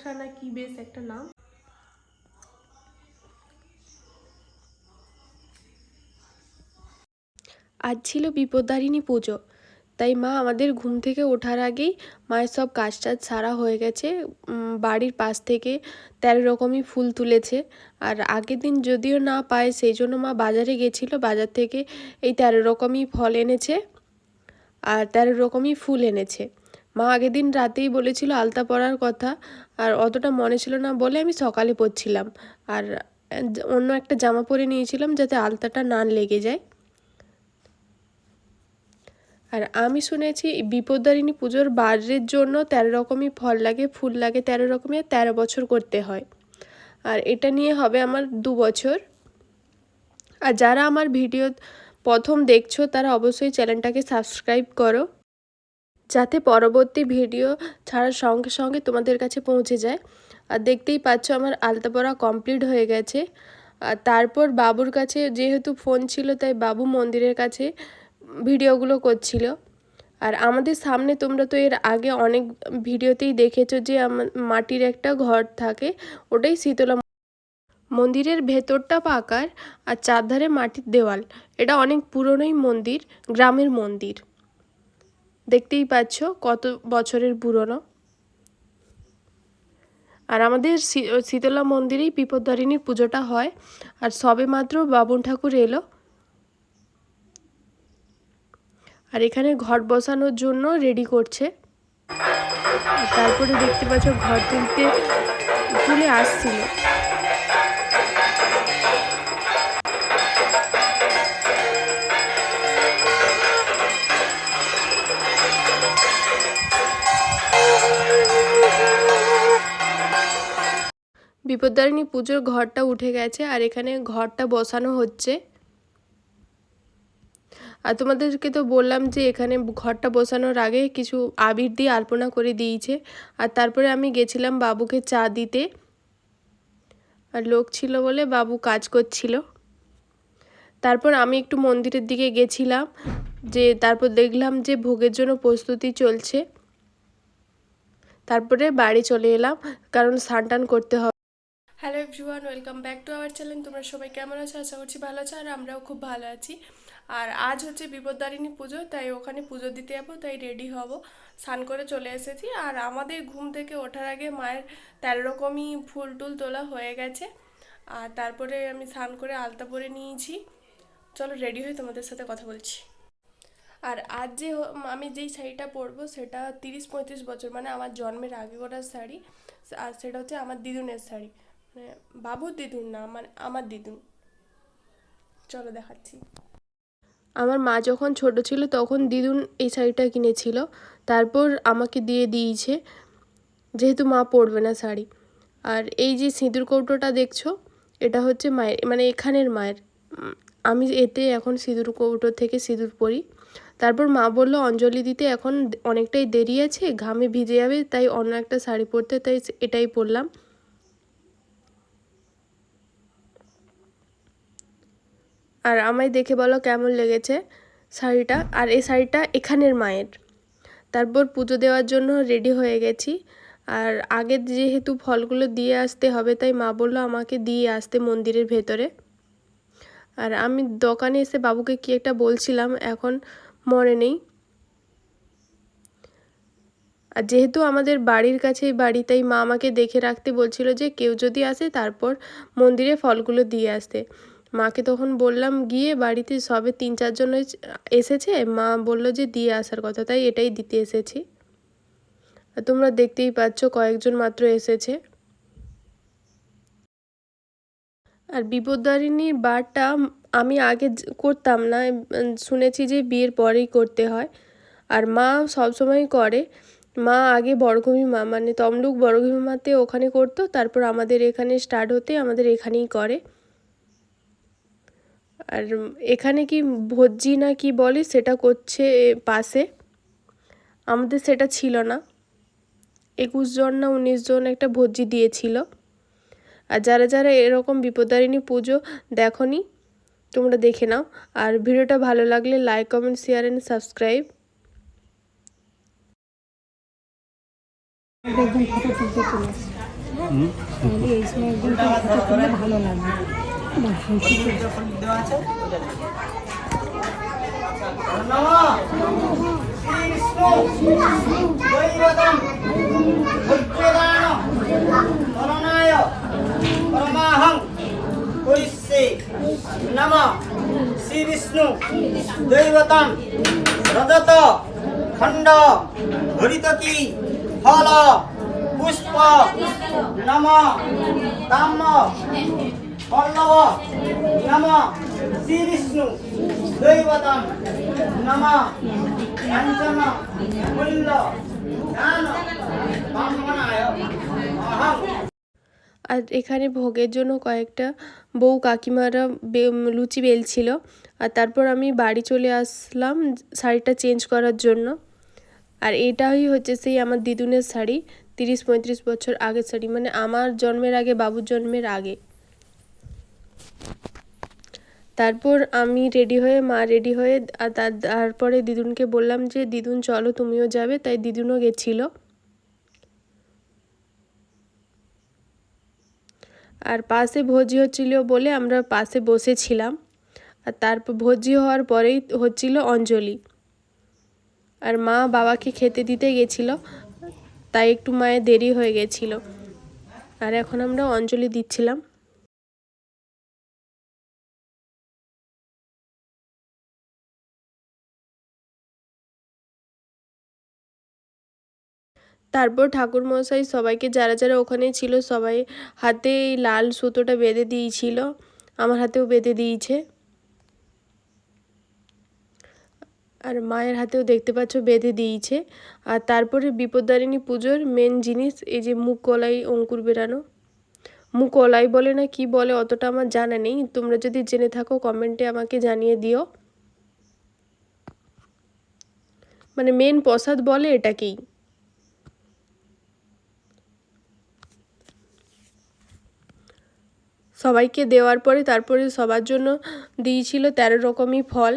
মনসা না কি বেশ একটা নাম? আজ ছিল বিপদারিণী পুজো, তাই মা আমাদের ঘুম থেকে ওঠার আগেই মায়ের সব কাজ টাজ সারা হয়ে গেছে। বাড়ির পাশ থেকে তেরো রকমই ফুল তুলেছে, আর আগের দিন যদিও না পায়, সেই জন্য মা বাজারে গেছিল। বাজার থেকে এই তেরো রকমই ফল এনেছে, আর তেরো রকমই ফুল এনেছে। মা আগের দিন রাতেই বলেছিল আলতা পরার কথা, আর অতটা মনে ছিল না বলে আমি সকালে পরছিলাম। আর অন্য একটা জামা পরে নিয়েছিলাম যাতে আলতাটা না লেগে যায়। আর আমি শুনেছি বিপদারিণী পুজোর বারের জন্য তেরো রকমই ফল লাগে, ফুল লাগে তেরো রকমই, আর তেরো বছর করতে হয়। আর এটা নিয়ে হবে আমার দু বছর। আর যারা আমার ভিডিও প্রথম দেখছ তারা অবশ্যই চ্যানেলটাকে সাবস্ক্রাইব করো। যাতে পরবর্তী ভিডিও ছাড়ার সঙ্গে সঙ্গে তোমাদের কাছে পৌঁছে যায়। আর দেখতেই পাচ্ছ আমার আলতা পড়া কমপ্লিট হয়ে গেছে। আর তারপর বাবুর কাছে যেহেতু ফোন ছিল, তাই বাবু মন্দিরের কাছে ভিডিওগুলো করছিল। আর আমাদের সামনে তোমরা তো এর আগে অনেক ভিডিওতেই দেখেছ যে মাটির একটা ঘর থাকে, ওটাই শীতলা মন্দিরের ভেতরটা পাকার আর চারধারে মাটির দেওয়াল। এটা অনেক পুরনোই মন্দির, গ্রামের মন্দির। দেখতেই পাচ্ছ কত বছরের পুরনো। আর আমাদের শীতলা মন্দিরেই বিপদারিণীর পুজোটা হয়। আর সবে মাত্র বাবন ঠাকুর এলো। আর এখানে ঘট বসানোর জন্য রেডি করছে। তারপরে দেখতে পাচ্ছ ঘর তুলতে, তুলে আসছিল। বিপদারিণী পুজোর ঘরটা উঠে গেছে আর এখানে ঘরটা বসানো হচ্ছে। আর তোমাদেরকে তো বললাম যে এখানে ঘরটা বসানোর আগে কিছু আবির দিয়ে আলপনা করে দিয়েছে। আর তারপরে আমি গেছিলাম বাবুকে চা দিতে। আর লোক ছিল বলে বাবু কাজ করছিল। তারপর আমি একটু মন্দিরের দিকে গেছিলাম, যে তারপর দেখলাম যে ভোগের জন্য প্রস্তুতি চলছে। তারপরে বাড়ি চলে এলাম, কারণ স্নান টান করতে হবে। Hello everyone welcome back to our channel তোমরা সবাই কেমন আছো? আশা করছি ভালো আছো আর আমরাও খুব ভালো আছি। আর আজ হচ্ছে বিপদারিণী পুজো, তাই ওখানে পুজো দিতে যাব, তাই রেডি হব। স্নান করে চলে এসেছি আর আমাদের ঘুম থেকে ওঠার আগে মায়ের তেরো রকমই ফুল টুল তোলা হয়ে গেছে। আর তারপরে আমি স্নান করে আলতা পরে নিয়েছি। চলো রেডি হয়ে তোমাদের সাথে কথা বলছি। আর আজ যে আমি যেই শাড়িটা পরবো সেটা তিরিশ পঁয়ত্রিশ বছর মানে আমার জন্মের আগে করার শাড়ি, আর সেটা হচ্ছে আমার দিদুনের শাড়ি। মানে বাবুর দিদুন না মানে আমার দিদুন চলো দেখাচ্ছি। আমার মা যখন ছোট ছিল তখন দিদুন এই শাড়িটা কিনেছিল। তারপর আমাকে দিয়ে দিয়েছে, যেহেতু মা পরবে না শাড়ি। আর এই যে সিঁদুর কৌটোটা দেখছ, এটা হচ্ছে মায়ের মানে এখানের মায়ের। আমি এতে এখন সিঁদুর কৌটো থেকে সিঁদুর পরি। তারপর মা বলল, অঞ্জলি দিতে এখন অনেকটাই দেরি আছে, ঘামে ভিজে যাবে, তাই অন্য একটা শাড়ি পরতে। তাই এটাই পরলাম। আর আমায় দেখে বলো কেমন লেগেছে শাড়িটা। আর এই শাড়িটা এখানের মায়ের। তারপর পুজো দেওয়ার জন্য রেডি হয়ে গেছি। আর আগে যেহেতু ফলগুলো দিয়ে আসতে হবে, তাই মা বলল আমাকে দিয়ে আসতে মন্দিরের ভেতরে। আর আমি দোকানে এসে বাবুকে কি একটা বলছিলাম, এখন মনে নেই। আর যেহেতু আমাদের বাড়ির কাছেই বাড়ি, তাই মা আমাকে দেখে রাখতে বলছিল যে কেউ যদি আসে তারপর মন্দিরে ফলগুলো দিয়ে আসতে। মাকে তখন বললাম, গিয়ে বাড়িতে সবে তিন চারজন এসেছে? মা বলল যে, দিয়ে আসার কথা, তাই এটাই দিতে এসেছি। তোমরা দেখতেই পাচ্ছ কয়েকজন মাত্র এসেছে। আর বিপদারিণীর বারটা আমি আগে করতাম না শুনেছি যে বিয়ের পরেই করতে হয়। আর মা সবসময় করে। মা আগে বড়ঘুমি মা মানে তমলুক বড়ঘুমি মাতে ওখানে করতো, তারপর আমাদের এখানে স্টার্ট হতে আমাদের এখানেই করে। আর এখানে কি ভোজ্জি না কি বলে সেটা করছে এ, পাশে। আমাদের সেটা ছিল না। একুশ জন না উনিশ জন একটা ভোজ্জি দিয়েছিল। আর যারা যারা এরকম বিপদারিণী পুজো দেখনি তোমরা দেখে নাও। আর ভিডিওটা ভালো লাগলে like comment share and subscribe একদম ফটো তুলতে চলে আসছে এই সময় পুজো করলে ভালো লাগবে পরমাহং করিষ্যে নম শ্রী বিষ্ণু দৈবতম রজত খণ্ড হরিতকি ফল পুষ্প নম তাম পল্লব শ্রী বিষ্ণু মূল্য আর এখানে ভোগের জন্য কয়েকটা বউ কাকিমারা লুচি বেলছিল। আর তারপর আমি বাড়ি চলে আসলাম শাড়িটা চেঞ্জ করার জন্য। আর এটাই হচ্ছে সেই আমার দিদুনের শাড়ি, তিরিশ পঁয়ত্রিশ বছর আগের শাড়ি। মানে আমার জন্মের আগে, বাবুর জন্মের আগে। তারপর আমি রেডি হয়ে, মা রেডি হয়ে তার- তারপরে দিদুনকে বললাম যে, দিদুন, চলো, তুমিও যাবে। তাই দিদুনও গেছিল। আর পাশে ভোজি হচ্ছিল বলে আমরা পাশে বসেছিলাম। আর তারপর ভোজি হওয়ার পরেই হচ্ছিল অঞ্জলি। আর মা বাবাকে খেতে দিতে গেছিল, তাই একটু মায়ের দেরি হয়ে গেছিল। আর এখন আমরা অঞ্জলি দিচ্ছিলাম। তারপর ঠাকুর মশাই সবাইকে, যারা যারা ওখানে ছিল, সবাই হাতে এই লাল সুতোটা বেঁধে দিয়েছিল। আমার হাতেও বেঁধে দিয়েছে। আর মায়ের হাতেও দেখতে পাচ্ছ, বেঁধে দিয়েছে। আর তারপরে বিপদারিণী পুজোর মেন জিনিস, এই যে মুখ কলাই, অঙ্কুর বেরানো। মুখ কলাই বলে না কি বলে, অতটা আমার জানা নেই। তোমরা যদি জেনে থাকো, কমেন্টে আমাকে জানিয়ে দিও। মানে মেন প্রসাদ বলে এটাকেই। সবাইকে দেওয়ার পরে তারপরে সবার জন্য দিয়েছিল তেরো রকমই ফল।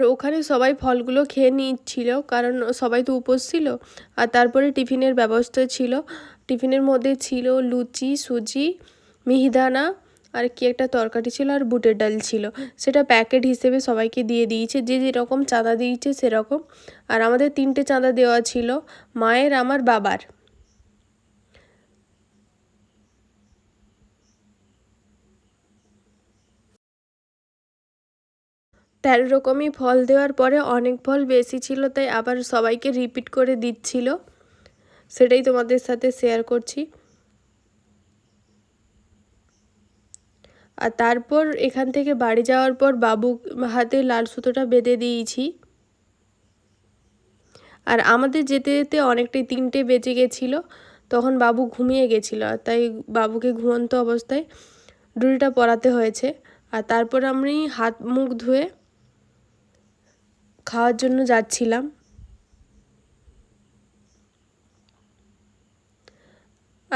ওখানে সবাই ফলগুলো খেয়ে নিচ্ছিল, কারণ সবাই তো উপোস ছিল। আর তারপরে টিফিনের ব্যবস্থা ছিল। টিফিনের মধ্যে ছিল লুচি, সুজি, মিহিদানা আর কি একটা তরকারি ছিল আর বুটের ডাল ছিল। সেটা প্যাকেট হিসেবে সবাইকে দিয়ে দিয়েছে। যে যেরকম চাঁদা দিয়েছে সেরকম। আর আমাদের তিনটে চাঁদা দেওয়া ছিল, মায়ের, আমার বাবার। তেরো রকমই ফল দেওয়ার পরে অনেক ফল বেশি ছিল, তাই আবার সবাইকে রিপিট করে দিচ্ছিল। সেটাই তোমাদের সাথে শেয়ার করছি। আর তারপর এখান থেকে বাড়ি যাওয়ার পর বাবু হাতে লাল সুতোটা বেঁধে দিয়েছি। আর আমাদের যেতে যেতে অনেকটাই তিনটে বেজে গেছিল, তখন বাবু ঘুমিয়ে গেছিল তাই বাবুকে ঘুমন্ত অবস্থায় ডুরিটা পরাতে হয়েছে। আর তারপর আমি হাত মুখ ধুয়ে খাওয়ার জন্য যাচ্ছিলাম।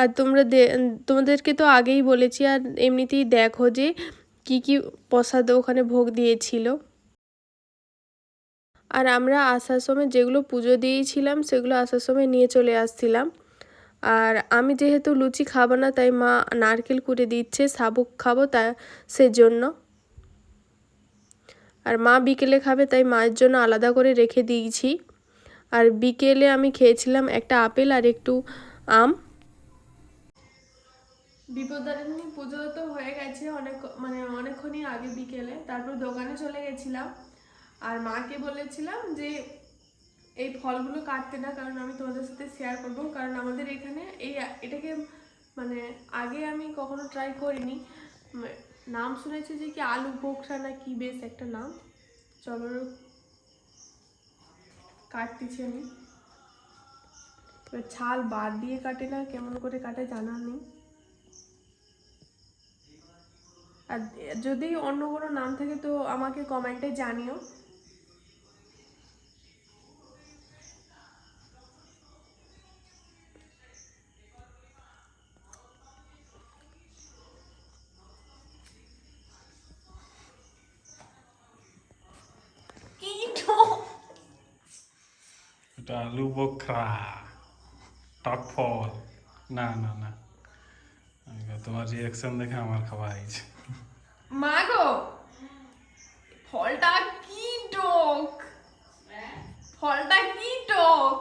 আর তোমরা তোমাদেরকে তো আগেই বলেছি আর এমনিতেই দেখো যে কি কি প্রসাদ ওখানে ভোগ দিয়েছিল। আর আমরা আসার সময় যেগুলো পুজো দিয়েছিলাম সেগুলো আসার সময় নিয়ে চলে আসছিলাম। আর আমি যেহেতু লুচি খাব না, তাই মা নারকেল কুড়ে দিচ্ছে সাবুক খাব তা সেজন্য। আর মা বিকেলে খাবে, তাই মায়ের জন্য আলাদা করে রেখে দিয়েছি। আর বিকেলে আমি খেয়েছিলাম একটা আপেল আর একটু আম। বিপদারিণী পুজো তো হয়ে গেছে অনেক মানে অনেকক্ষণই আগে বিকেলে। তারপর দোকানে চলে গেছিলাম। আর মাকে বলেছিলাম যে, এই ফলগুলো কাটতে না, কারণ আমি তোমাদের সাথে শেয়ার করব। কারণ আমাদের এখানে এই, এটাকে মানে আগে আমি কখনো ট্রাই করিনি। নাম শুনেছি যে কি আলু বোকরা না কি বেশ একটা নাম। চলো কাটতেছি আমি। ছাল বাদ দিয়ে কাটে না, কেমন করে কাটে জানা নেই। আর যদি অন্য কোনো নাম থাকে তো আমাকে কমেন্টে জানিও। এটা আলু টক ফল। না না না। তোমার রিয়াকশন দেখে আমার খাওয়া হয়েছে। মা গো ফলটা কি টক? হ্যাঁ? ফলটা কি টক?